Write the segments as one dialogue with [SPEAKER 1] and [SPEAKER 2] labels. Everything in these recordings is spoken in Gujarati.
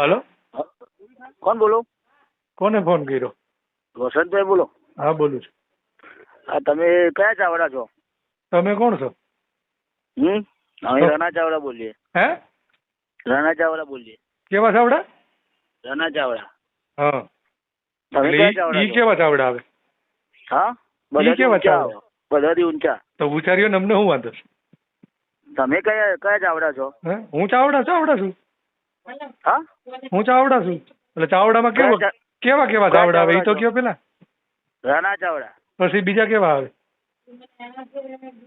[SPEAKER 1] હાલો?
[SPEAKER 2] કોણ બોલો?
[SPEAKER 1] કોને ફોન કર્યો?
[SPEAKER 2] વસંતભાઈ બોલો.
[SPEAKER 1] હા બોલું છું.
[SPEAKER 2] હા તમે કયા ચાવડા છો?
[SPEAKER 1] તમે કોણ છો?
[SPEAKER 2] હમ? અમે રાણા ચાવડા બોલીએ.
[SPEAKER 1] હે?
[SPEAKER 2] રાણા ચાવડા બોલીએ.
[SPEAKER 1] કેવા ચાવડા?
[SPEAKER 2] રાણા ચાવડા.
[SPEAKER 1] હા.
[SPEAKER 2] તમે કયા ચાવડા
[SPEAKER 1] ઈ કેવા ચાવડા આવે?
[SPEAKER 2] હા? બધા
[SPEAKER 1] કેવા ચાવડા?
[SPEAKER 2] બધાથી ઊંચા.
[SPEAKER 1] તો ઉચાર્યો નમને હું વાંધો
[SPEAKER 2] તમે કયા કયા ચાવડા છો?
[SPEAKER 1] હે? હું ચાવડા ચાવડા છું?
[SPEAKER 2] હા?
[SPEAKER 1] હું ચાવડા છું. એટલે ચાવડામાં કેવા કેવા કેવા ચાવડા આવે? એ તો કયો પેલા.
[SPEAKER 2] રાણા ચાવડા.
[SPEAKER 1] પછી બીજા કેવા આવે?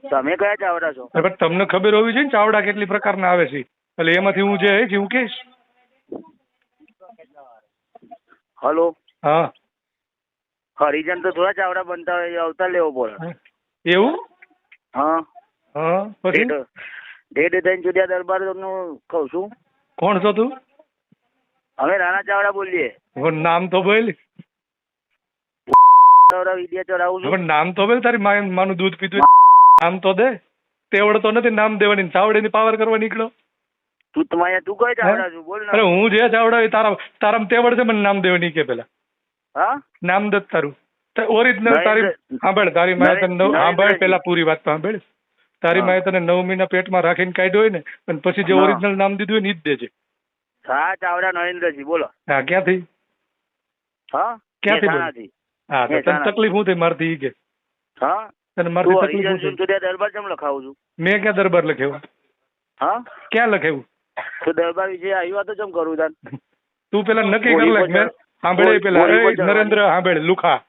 [SPEAKER 2] તમે કયા ચાવડા છો?
[SPEAKER 1] પણ તમને ખબર હોવી જોઈએ ને ચાવડા કેટલી પ્રકારના આવે છે. એટલે એમાંથી હું જે છે હું કહીશ.
[SPEAKER 2] હલો?
[SPEAKER 1] હા.
[SPEAKER 2] હરિજન તો થોડા ચાવડા બનતા હોય અવતાર લેવો પડે.
[SPEAKER 1] એવું?
[SPEAKER 2] હા.
[SPEAKER 1] હા પછી?
[SPEAKER 2] ડેડ થઈને જુદા દરબારનું કહું છું.
[SPEAKER 1] કોણ છો તું?
[SPEAKER 2] અમે રાણા ચાવડા બોલીએ.
[SPEAKER 1] નામ તો બોલ. નામ તો બોલ તારી માનું દૂધ પીધું નામ તો દે. તેવડ તો નથી નામ દેવાની ચાવડીની પાવર કરવા નીકળો.
[SPEAKER 2] તું તમારે તું કઈ ચાવડા છું? બોલ
[SPEAKER 1] અરે હું જે ચાવડા હોય તારા તારામાં તેવડ છે મને નામ દેવાની કે પેલા.
[SPEAKER 2] હા?
[SPEAKER 1] નામ દત તારું. ઓરિજિનલ તારી સાંભળ તારી માએ તને નવ સાંભળ પેલા પૂરી વાત સાંભળ. તારી. માએ તને નવ મહિના પેટમાં રાખીને કાઢ્યો હોય ને અને પછી જે. ઓરિજિનલ નામ દીધું હોય ને એ જ દેજે.
[SPEAKER 2] હા ચાવડા નરેન્દ્રજી બોલો.
[SPEAKER 1] હા ક્યાંથી?
[SPEAKER 2] હા
[SPEAKER 1] ક્યાંથી?
[SPEAKER 2] મહેસાણાથી.
[SPEAKER 1] હા તો તને તકલીફ હું થઈ? મારથી ઈ કે.
[SPEAKER 2] હા?
[SPEAKER 1] તને મારથી તકલીફ હું થઈ?
[SPEAKER 2] દરબાર કેમ લખાવું છું?
[SPEAKER 1] મેં ક્યાં દરબાર લખ્યો?
[SPEAKER 2] હા?
[SPEAKER 1] ક્યાં લખાયું?
[SPEAKER 2] તો દરબાર વિશે આવી તો કેમ કરું તાન?
[SPEAKER 1] તું પેલા નક્કી કર લે મેં સાંભળે પેલા.
[SPEAKER 2] ચડવાની.
[SPEAKER 1] નરેન્દ્ર સાંભળે લુખા.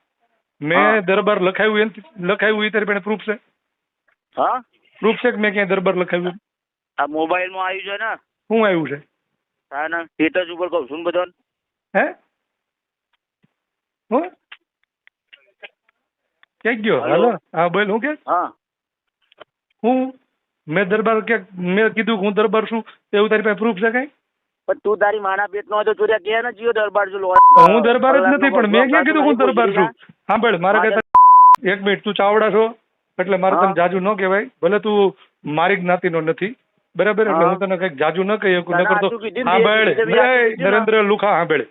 [SPEAKER 1] મેં દરબાર લખાવ્યું એમ લખાવ્યું એ તારી પાસે પ્રૂફ છે?
[SPEAKER 2] હા?
[SPEAKER 1] પ્રૂફ છે કે મેં ક્યાંય દરબાર લખાવ્યું?
[SPEAKER 2] આ મોબાઈલમાં આવ્યું છે ને?
[SPEAKER 1] શું આવ્યું છે?
[SPEAKER 2] હા ને સ્ટેટસ ઉપર કહું છું ને બધાને.
[SPEAKER 1] હે? હું? કે ગયો?
[SPEAKER 2] હેલો.
[SPEAKER 1] હા બોલ હું કે
[SPEAKER 2] હા.
[SPEAKER 1] હું? મેં દરબાર કે મેં કીધું કે હું દરબાર છું એવું તારી પાસે પ્રૂફ છે કઈ?
[SPEAKER 2] પણ તું તારી માના પેટ નો હતો ચોર્યા કે ને જીઓ દરબાર છું
[SPEAKER 1] હું દરબાર જ નથી પણ મેં ક્યાં કીધું હું દરબાર છું? સાંભળ મારે
[SPEAKER 2] હા,
[SPEAKER 1] કહેતા એક મિનિટ તું ચાવડા છો? એટલે મારે
[SPEAKER 2] તમને
[SPEAKER 1] તને જાજુ ન કહેવાય. ભલે તું મારી જ્ઞાતિનો નથી. બરાબર એટલે
[SPEAKER 2] હું.
[SPEAKER 1] તને કંઈક જાજુ ન કહી શકું નકર તો સાંભળ. નરેન્દ્ર લુખા સાંભળ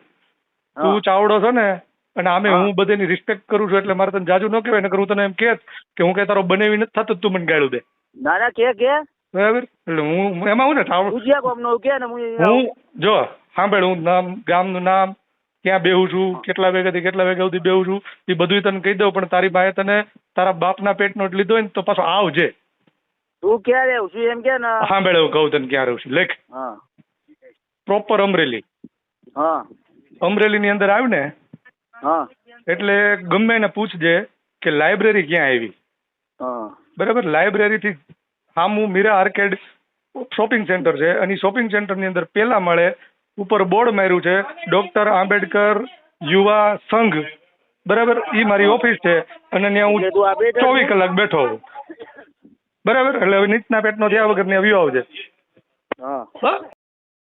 [SPEAKER 1] તું ચાવડો છો ને અને આમે
[SPEAKER 2] હું.
[SPEAKER 1] બધાની રિસ્પેક્ટ કરું છું એટલે મારે તને જાજુ ન કહેવાય નકર હું તને એમ કહેત કે હું કઈ તારો બનેવી નથી થતો તું મને ગાળું દે.
[SPEAKER 2] ના ના કે કે.
[SPEAKER 1] બરાબર? એટલે હું એમાં હું ને ચાવડો
[SPEAKER 2] કે ને હું
[SPEAKER 1] જો સાંભળ હું નામ ગામનું નામ ક્યાં બેહું છું કેટલા વાગ્યાથી કેટલા વાગ્યા સુધી બેહું છું એ બધું તને કહી દઉં પણ તારી પાસે તને તારા બાપના પેટનો લીધો હોય ને તો પાછો આવજે.
[SPEAKER 2] તું ક્યાં રહેવું છું એમ કે ને
[SPEAKER 1] સાંભળ એવું કહું તને ક્યાં રહું છું. લેખ.
[SPEAKER 2] હા.
[SPEAKER 1] પ્રોપર અમરેલી.
[SPEAKER 2] હા.
[SPEAKER 1] અમરેલીની અંદર આવ્યું ને.
[SPEAKER 2] હા.
[SPEAKER 1] એટલે ગમે એને પૂછજે કે લાઇબ્રેરી ક્યાં આવી?
[SPEAKER 2] હા.
[SPEAKER 1] બરાબર? લાઇબ્રેરીથી સામું મીરા આર્કેડ શોપિંગ સેન્ટર છે. અને શોપિંગ સેન્ટરની અંદર પેલા મળે ઉપર બોર્ડ માર્યું છે ડોક્ટર આંબેડકર યુવા સંઘ. બરાબર? એ મારી ઓફિસ છે. અને ત્યાં હું ચોવીસ કલાક બેઠો હોઉં બરાબર એટલે હવે નીચના પેટનો થયા વગર ત્યાં વ્યૂ આવજે
[SPEAKER 2] હા
[SPEAKER 1] હા